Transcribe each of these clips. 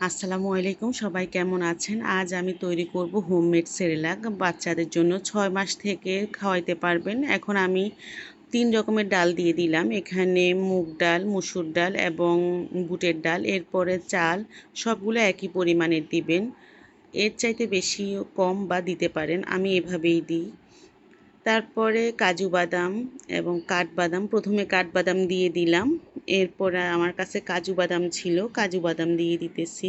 আসসালামু আলাইকুম, সবাই কেমন আছেন? আজ আমি তৈরি করব হোমমেড সেরেলাক। বাচ্চাদের জন্য ছয় মাস থেকে খাওয়াইতে পারবেন। এখন আমি তিন রকমের ডাল দিয়ে দিলাম। এখানে মুগ ডাল, মুসুর ডাল এবং বুটের ডাল। এরপরে চাল, সবগুলো একই পরিমাণের দিবেন। এর চাইতে বেশি কম বা দিতে পারেন। আমি এভাবেই দিই। তারপরে কাজু বাদাম এবং কাঠবাদাম। প্রথমে কাঠবাদাম দিয়ে দিলাম। এরপরে আমার কাছে কাজু বাদাম ছিল, কাজু বাদাম দিয়ে দিতেছি।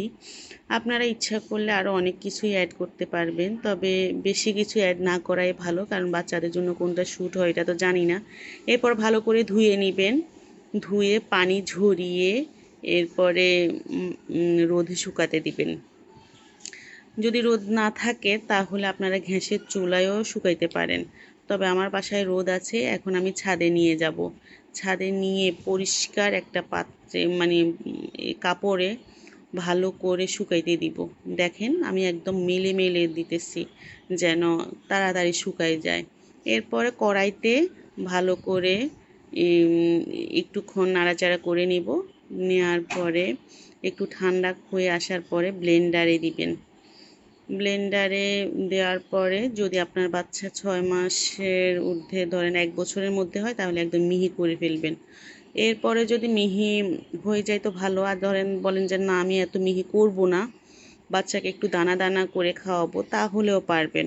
আপনারা ইচ্ছা করলে আরও অনেক কিছুই অ্যাড করতে পারবেন, তবে বেশি কিছু অ্যাড না করাই ভালো, কারণ বাচ্চাদের জন্য কোনটা শ্যুট হয় এটা তো জানি না। এরপর ভালো করে ধুয়ে নেবেন, ধুয়ে পানি ঝরিয়ে এরপরে রোদে শুকাতে দিবেন। যদি রোদ না থাকে তাহলে আপনারা ঘ্যাসের চুলায়ও শুকাইতে পারেন, তবে আমার বাসায় রোদ আছে, এখন আমি ছাদে নিয়ে যাব। ছাদে নিয়ে পরিষ্কার একটা পাত্রে মানে কাপড়ে ভালো করে শুকাইতে দিব। দেখেন, আমি একদম মেলে মেলে দিতেছি যেন তাড়াতাড়ি শুকায় যায়। এরপরে কড়াইতে ভালো করে একটুক্ষণ নাড়াচাড়া করে নিব। নেওয়ার পরে একটু ঠান্ডা হয়ে আসার পরে ব্লেন্ডারে দিবেন। ব্লেন্ডারে দেওয়ার পরে যদি আপনার বাচ্চা ছয় মাসের ঊর্ধ্বে ধরেন এক বছরের মধ্যে হয়, তাহলে একদম মিহি করে ফেলবেন। এরপরে যদি মিহি হয়ে যায় তো ভালো। আর ধরেন বলেন যে, না, আমি এত মিহি করব না, বাচ্চাকে একটু দানা দানা করে খাওয়াবো তাহলেও পারবেন।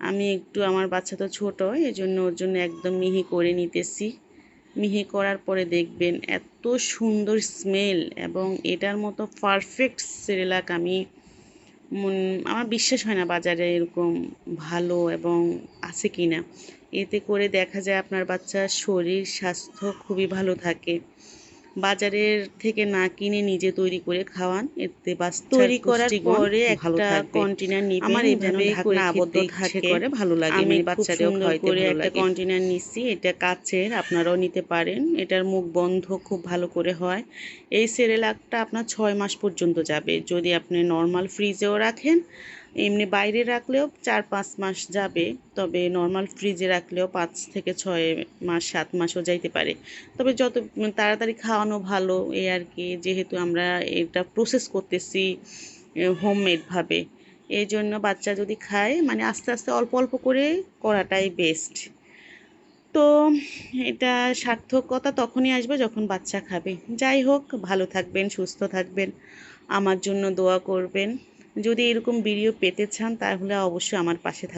আমি একটু, আমার বাচ্চা তো ছোটো এই জন্য ওর জন্য একদম মিহি করে নিতেছি। মিহি করার পরে দেখবেন এত সুন্দর স্মেল এবং এটার মতো পারফেক্ট সেরেলাক আমি আমার বিশ্বাস হয় না বাজারে এরকম ভালো এবং আছে কি না এতে করে দেখা যায় আপনার বাচ্চার শরীর, স্বাস্থ্য খুবই ভালো থাকে। বাজারের থেকে না কিনে নিজে তৈরি করে খাওয়ান এতে তৈরি করার পরে একটা কন্টেনার নিয়ে আমার এইভাবে ঢাকনা আবদ্ধ থাকে। করে ভালো লাগে আমি বাচ্চাদের করে একটা কন্টেনার নিচ্ছি এটা কাচের আপনারাও নিতে পারেন। এটার মুখ বন্ধ খুব ভালো করে হয়। এই সেরেলাকটা আপনার ছয় মাস পর্যন্ত যাবে। যদি আপনি নর্মাল ফ্রিজেও রাখেন এমনি বাইরে রাখলেও চার পাঁচ মাস যাবে, তবে নর্মাল ফ্রিজে রাখলেও পাঁচ থেকে ছয় মাস, সাত মাসও যাইতে পারে। তবে যত তাড়াতাড়ি খাওয়ানো ভালো, এই আর কি, যেহেতু আমরা এটা প্রসেস করতেছি হোমমেডভাবে এই জন্য বাচ্চা যদি খায় মানে আস্তে আস্তে অল্প অল্প করে করাটাই বেস্ট তো এটা সার্থকতা তখনই আসবে যখন বাচ্চা খাবে। যাই হোক, ভালো থাকবেন, সুস্থ থাকবেন। আমার জন্য দোয়া করবেন। যদি এরকম ভিডিও পেতে চান তাহলে অবশ্যই আমার পাশে থাকবেন।